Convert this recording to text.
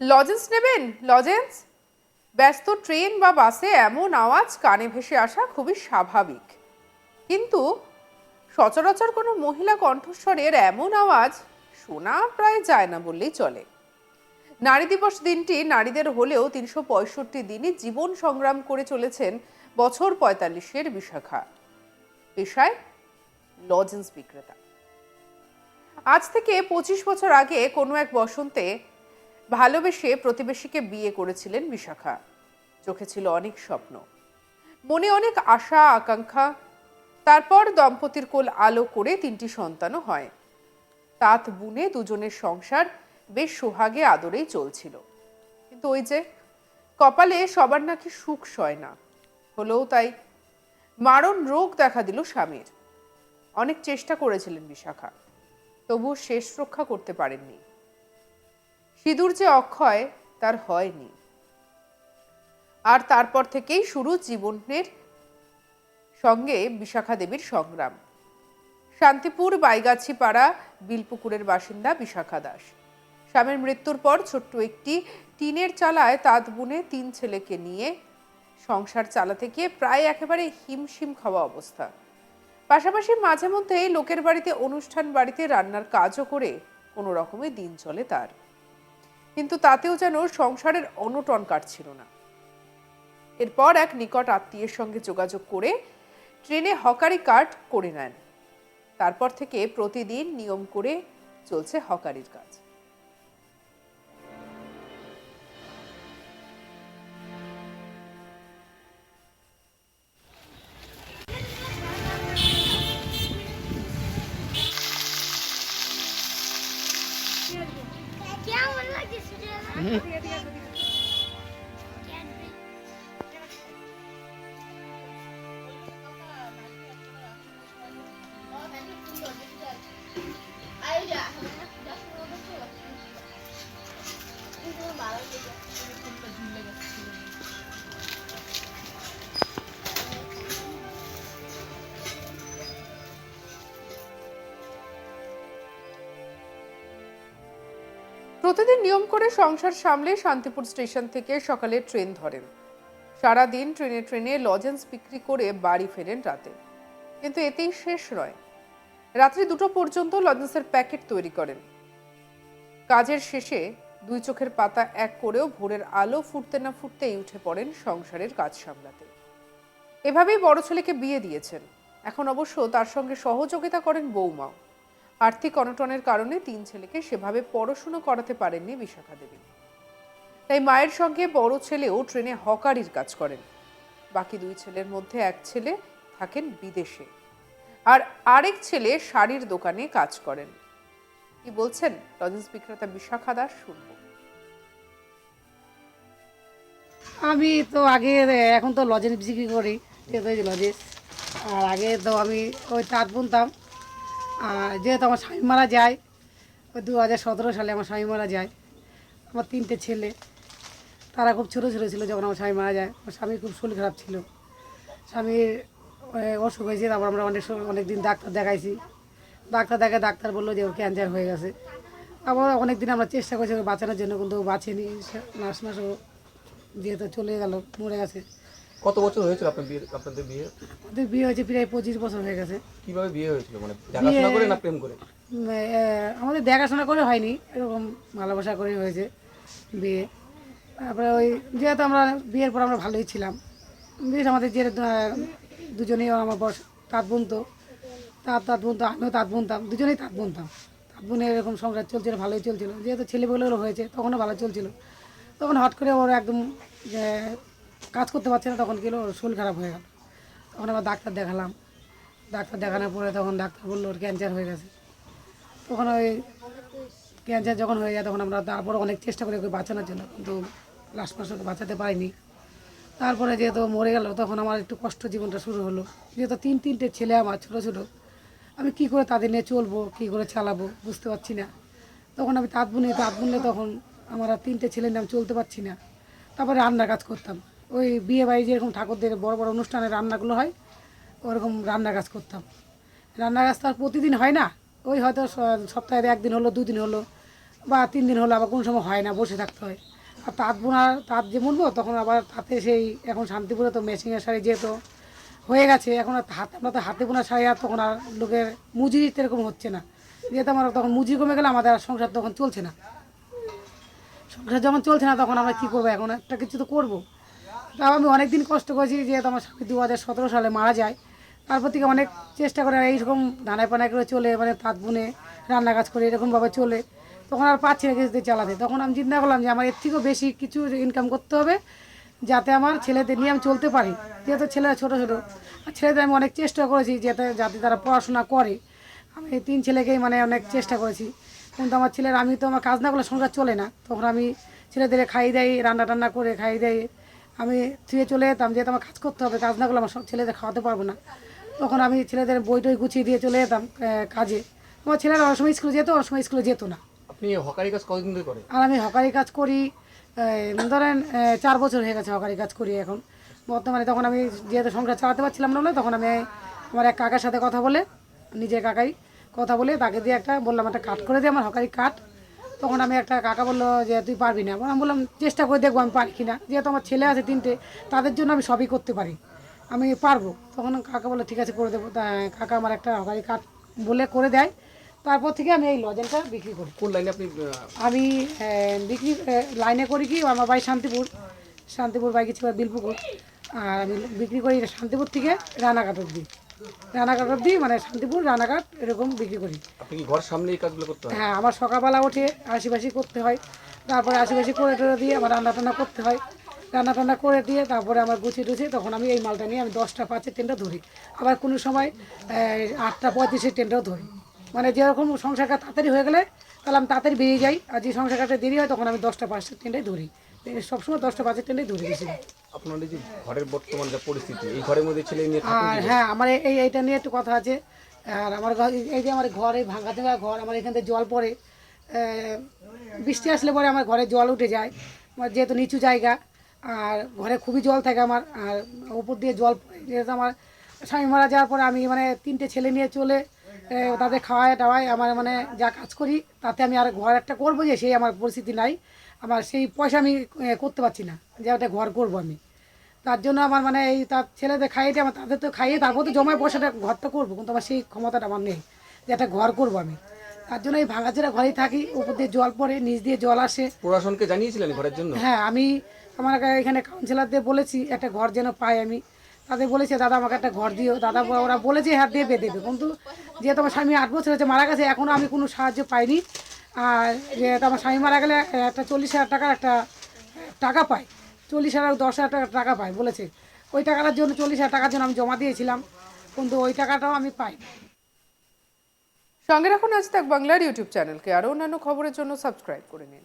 Lozenges নেবেন? Lozenges ব্যস্ত train বা বাসে এমন আওয়াজ কানে ভেসে আসা খুবই স্বাভাবিক। কিন্তু সচরাচর কোনো মহিলা কণ্ঠস্বরের এমন আওয়াজ শোনা প্রায় যায় না বললেই চলে। নারী দিবস দিনটি নারীদের হলেও তিনশো পঁয়ষট্টি দিনই জীবন সংগ্রাম করে চলেছেন বছর পঁয়তাল্লিশের বিশাখা। পেশায় লজেন্স বিক্রেতা। আজ থেকে পঁচিশ বছর আগে কোনো এক বসন্তে ভালোবেসে প্রতিবেশীকে বিয়ে করেছিলেন বিশাখা। চোখে ছিল অনেক স্বপ্ন। মনে অনেক আশা, আকাঙ্ক্ষা। তারপর দম্পতির কোল আলো করে তিনটি সন্তানও হয়। তাঁত বুনে দুজনের সংসার বেশ সোহাগে আদরেই চলছিল। কিন্তু ওই যে কপালে সবার নাকি সুখ সয় না। হলেও তাই মারণ রোগ দেখা দিল স্বামীর। অনেক চেষ্টা করেছিলেন বিশাখা। তবু শেষ রক্ষা করতে পারেননি। সিঁদুর যে অক্ষয়, তার হয়নি। আর তারপর থেকেই শুরু জীবনের সঙ্গে বিশাখা দেবীর সংগ্রাম। শান্তিপুর বাইগাছি পাড়া বিলপুকুরের বাসিন্দা বিশাখা দাস। স্বামীর মৃত্যুর পর ছোট্ট একটি টিনের চালায় তাঁত বুনে তিন ছেলেকে নিয়ে সংসার চালাতে গিয়ে প্রায় একেবারে হিমশিম খাওয়া অবস্থা। পাশাপাশি মাঝে মধ্যেই লোকের বাড়িতে অনুষ্ঠান বাড়িতে রান্নার কাজও করে কোনো রকমে দিন চলে তার। কিন্তু তাতেও যেন সংসারের অনটন কাটছিল না। এরপর এক নিকট আত্মীয়ের সঙ্গে যোগাযোগ করে ট্রেনে হকারি কার্ড করে নেন। তারপর থেকে প্রতিদিন নিয়ম করে চলছে হকারির কাজ। প্রতিদিন নিয়ম করে সংসার সামলে শান্তিপুর স্টেশন থেকে সকালে ট্রেন ধরেন। সারাদিন ট্রেনে ট্রেনে লজেন্স বিক্রি করে বাড়ি ফেরেন রাতে। কিন্তু এতেই শেষ নয়। রাত্রি দুটো পর্যন্ত লজেন্সের প্যাকেট তৈরি করেন। কাজের শেষে দুই চোখের পাতা এক করেও ভোরের আলো ফুটতে না ফুটতেই উঠে পড়েন সংসারের কাজ সামলাতে। এভাবেই বড় ছেলেকে বিয়ে দিয়েছেন। এখন অবশ্য তার সঙ্গে সহযোগিতা করেন বৌমাও। আর্থিক অনটনের কারণে তিন ছেলেকে সেভাবে পড়াশুনো করাতে পারেননি বিশাখা দেবী। তাই মায়ের সঙ্গে বড় ছেলেও ট্রেনে হকারির কাজ করেন। বাকি দুই ছেলের মধ্যে এক ছেলে থাকেন বিদেশে। আর আরেক ছেলে শাড়ির দোকানে কাজ করেন। কি বলছেন লজেন্স বিক্রেতা বিশাখা দাস শুনব। আমি তো আগে, এখন তো লজেন্স বিক্রি করি লজেন্স। আর আগে তো আমি ওই তাঁত বুনতাম। আর যেহেতু আমার স্বামী মারা যায় ওই দু হাজার সতেরো সালে আমার স্বামী মারা যায়, আমার তিনটে ছেলে। তারা খুব ছোটো ছোটো ছিল যখন আমার স্বামী মারা যায়। আমার স্বামী খুব শরীর খারাপ ছিল। স্বামীর অসুখ হয়েছে, তারপর আমরা অনেক অনেক দিন ডাক্তার দেখাইছি। ডাক্তার দেখে ডাক্তার বলল যে ওর ক্যান্সার হয়ে গেছে। আবার অনেক দিন আমরা চেষ্টা করছি বাঁচানোর জন্য, কিন্তু ও বাঁচেনি। নার্স মাসও যেহেতু চলে গেল, মরে গেছে। কত বছর হয়েছিল আপনার বিয়ে আপনাদের বিয়ে? ওদের বিয়ে হয়েছে প্রায় পঁচিশ বছর হয়ে গেছে। কীভাবে বিয়ে হয়েছিল? মানে দেখাশোনা করে না প্রেম করে? আমাদের দেখাশোনা করে হয়নি এরকম ভালোবাসা করে হয়েছে বিয়ে। তারপরে ওই যেহেতু আমরা বিয়ের পর আমরা ভালোই ছিলাম বেশ আমাদের যে দুজনেই আমার বস তাঁত বুনতো তাঁত তাঁত বুনতো আমিও তাঁত বুনতাম দুজনেই তাঁত বুনতাম তাঁত। বুনে এরকম সংসার চলছিল ভালোই চলছিল। যেহেতু ছেলেগুলো হয়েছে তখনও ভালো চলছিল। তখন হট করে ওর একদম কাজ করতে পারছে না, তখন গেলো শরীর খারাপ হয়ে গেল। তখন আবার ডাক্তার দেখালাম। ডাক্তার দেখানোর পরে তখন ডাক্তার বলল, ওর ক্যান্সার হয়ে গেছে। তখন ওই ক্যান্সার যখন হয়ে যায়, তখন আমরা তারপরে অনেক চেষ্টা করি ওকে বাঁচানোর জন্য, কিন্তু লাস্ট মাস ওকে বাঁচাতে পারিনি। তারপরে যেহেতু মরে গেল, তখন আমার একটু কষ্ট জীবনটা শুরু হলো। যেহেতু তিন তিনটে ছেলে আমার, ছোটো ছোটো, আমি কি করে তাদের নিয়ে চলবো, কী করে চালাবো, বুঝতে পারছি না। তখন আমি তাঁত বুনে, তাঁত বুনলে তখন আমার তিনটে ছেলের নাম চলতে পারছি না। তারপরে রান্নার কাজ করতাম। ওই বিয়ে বাড়ি যেরকম ঠাকুরদের বড় বড় অনুষ্ঠানে রান্নাগুলো হয়, ওরকম রান্নার কাজ করতাম। রান্নার কাজ তো আর প্রতিদিন হয় না। ওই হয়তো স- সপ্তাহে একদিন হলো দুদিন হলো, বা তিন দিন হলো, আবার কোনো সময় হয় না, বসে থাকতে হয়। আর তাঁত বোনার তাঁত যে বুনবো, তখন আবার তাতে সেই এখন শান্তিপুরে তো মেশিনের শাড়ি যেহেতু হয়ে গেছে, এখন আর হাতে, আমরা তো হাতে বোনা শাড়ি আর তখন আর লোকের মুজিরি এরকম হচ্ছে না। যেহেতু আমার তখন মুজি কমে গেলে আমাদের আর সংসার তখন চলছে না। সংসার যখন চলছে না, তখন আমরা কী করব? এখন একটা কিছু তো করব। তাও আমি অনেক দিন কষ্ট করেছি যেহেতু আমার স্বামী দু হাজার সতেরো সালে মারা যায়। তারপর থেকে অনেক চেষ্টা করে এইরকম দানায় পানায় করে চলে মানে তাঁত বুনে, রান্না কাজ করে এরকমভাবে চলে। তখন আর পাচ্ছি না কিছুতে চালাতে। তখন আমি চিন্তা করলাম যে আমার এর থেকেও বেশি কিছু ইনকাম করতে হবে, যাতে আমার ছেলেদের নিয়ে আমি চলতে পারি। যেহেতু ছেলেরা ছোটো ছোটো। আর ছেলেদের আমি অনেক চেষ্টা করেছি যাতে যাতে তারা পড়াশোনা করে। আমি এই তিন ছেলেকেই মানে অনেক চেষ্টা করেছি। কিন্তু আমার ছেলের, আমি তো আমার কাজ না করলে সংসার চলে না। তখন আমি ছেলেদের খাইয়ে দেয় রান্না টান্না করে খাইয়ে দেয় আমি থুয়ে চলে যেতাম যেহেতু আমার কাজ করতে হবে কাজ না করলে আমার সব ছেলেদের খাওয়াতে পারব না। তখন আমি ছেলেদের বই টই গুছিয়ে দিয়ে চলে যেতাম কাজে। আমার ছেলেরা অনেক সময় স্কুলে যেত অনেক সময় স্কুলে যেত না। আপনি হকারি কাজ কতদিন ধরে করেন? আর আমি হকারি কাজ করি ধরেন চার বছর হয়ে গেছে হকারি কাজ করি এখন। বর্তমানে তখন আমি যেহেতু সংসার চালাতে পারছিলাম না তখন আমি আমার এক কাকার সাথে কথা বলে নিজের কাকাই কথা বলে তাকে দিয়ে একটা বললাম একটা কাট করে দিয়ে আমার হকারি কাট। তখন আমি একটা কাকা বলল যে তুই পারবি না। আমি বললাম চেষ্টা করে দেখব আমি পারি কিনা। যেহেতু আমার ছেলে আছে তিনটে তাদের জন্য আমি সবই করতে পারি। আমি পারব। তখন কাকা বলল ঠিক আছে করে দেবো। তা কাকা আমার একটা হকারি কাট বলে করে দেয়। তারপর থেকে আমি এই লজেনটা বিক্রি করি। কোন লাইনে আপনি আমি বিক্রি লাইনে করি কি আমার বাড়ি শান্তিপুর। শান্তিপুর বাইকে ছিল বিলপুকুর। আর আমি বিক্রি করি শান্তিপুর থেকে রানাঘাট অব্দি রানাঘাট অব্দি মানে শান্তিপুর রানাঘাট এরকম বিক্রি করি। ঘর সামনে এই কাজগুলো করতে হয়? হ্যাঁ আমার সকালবেলা উঠে আশিপাশি করতে হয়। তারপরে আশিপাশি করে টোরে দিয়ে আমার রান্না টান্না করতে হয়। রান্না টান্না করে দিয়ে তারপরে আমার গুছিয়ে টুছিয়ে তখন আমি এই মালটা নিয়ে আমি দশটা পাঁচের ট্রেনটা ধরি। আবার কোনো সময় আটটা পঁয়ত্রিশের ট্রেনটাও ধরি। মানে যেরকম সংসারটা তাড়াতাড়ি হয়ে গেলে তাহলে আমি তাড়াতাড়ি বেরিয়ে যাই। আর যে সংসারটা দেরি হয় তখন আমি দশটা পাঁচের ট্রেনটাই ধরি। সবসময় দশটা পাঁচের ট্রেনটাই ধরি বেশি আপনার যে ঘরের বর্তমান যা পরিস্থিতি এই ঘরের মধ্যে ছেলে নিয়ে আর হ্যাঁ আমার এই- এই এইটা নিয়ে একটু কথা আছে। আর আমার ঘর এই যে আমার ঘর এই ভাঙা ভাঙা ঘর আমার এখান থেকে জল পড়ে। বৃষ্টি আসলে পরে আমার ঘরে জল উঠে যায়। আমার যেহেতু নিচু জায়গা আর ঘরে খুবই জল থাকে আমার আর উপর দিয়ে জল পড়ে যেহেতু আমার স্বামী মারা যাওয়ার পরে আমি মানে তিনটে ছেলে নিয়ে চলে তাদের খাওয়ায় টাওয়ায় আমার মানে যা কাজ করি তাতে আমি আর ঘর একটা করব যে সেই আমার পরিস্থিতি নাই। আমার সেই পয়সা আমি করতে পারছি না। যে একটা ঘর করব আমি। তার জন্য আমার মানে এই তার ছেলেদের খাইয়ে আমার তাদের তো খাইয়ে তারপর তো জমায় পয়সাটা ঘরটা করব কিন্তু আমার সেই ক্ষমতাটা আমার নেই যে একটা ঘর করব আমি। তার জন্য এই ভাঙাচেরা ঘরেই থাকি উপর দিয়ে জল পড়ে নিচ দিয়ে জল আসে। প্রশাসনকে জানিয়েছিলেন ঘরের জন্য? হ্যাঁ আমি আমার এখানে কাউন্সিলরদের বলেছি একটা ঘর যেন পাই আমি। তাদের বলেছে, দাদা, আমাকে একটা ঘর দিও। দাদা, ওরা বলেছে হ্যাঁ দেবে দেবে। কিন্তু যেহেতু আমার স্বামী আট বছর হচ্ছে মারা গেছে এখনও আমি কোনো সাহায্য পাইনি। আর যেহেতু আমার স্বামী মারা গেলে একটা চল্লিশ হাজার টাকার একটা টাকা পাই চল্লিশ হাজার, দশ হাজার টাকা টাকা পাই বলেছে। ওই টাকাটার জন্য, চল্লিশ হাজার টাকার জন্য আমি জমা দিয়েছিলাম, কিন্তু ওই টাকাটাও আমি পাই সঙ্গে রাখুন আজ তাক বাংলার ইউটিউব চ্যানেলকে। আরও অন্যান্য খবরের জন্য সাবস্ক্রাইব করে নিন।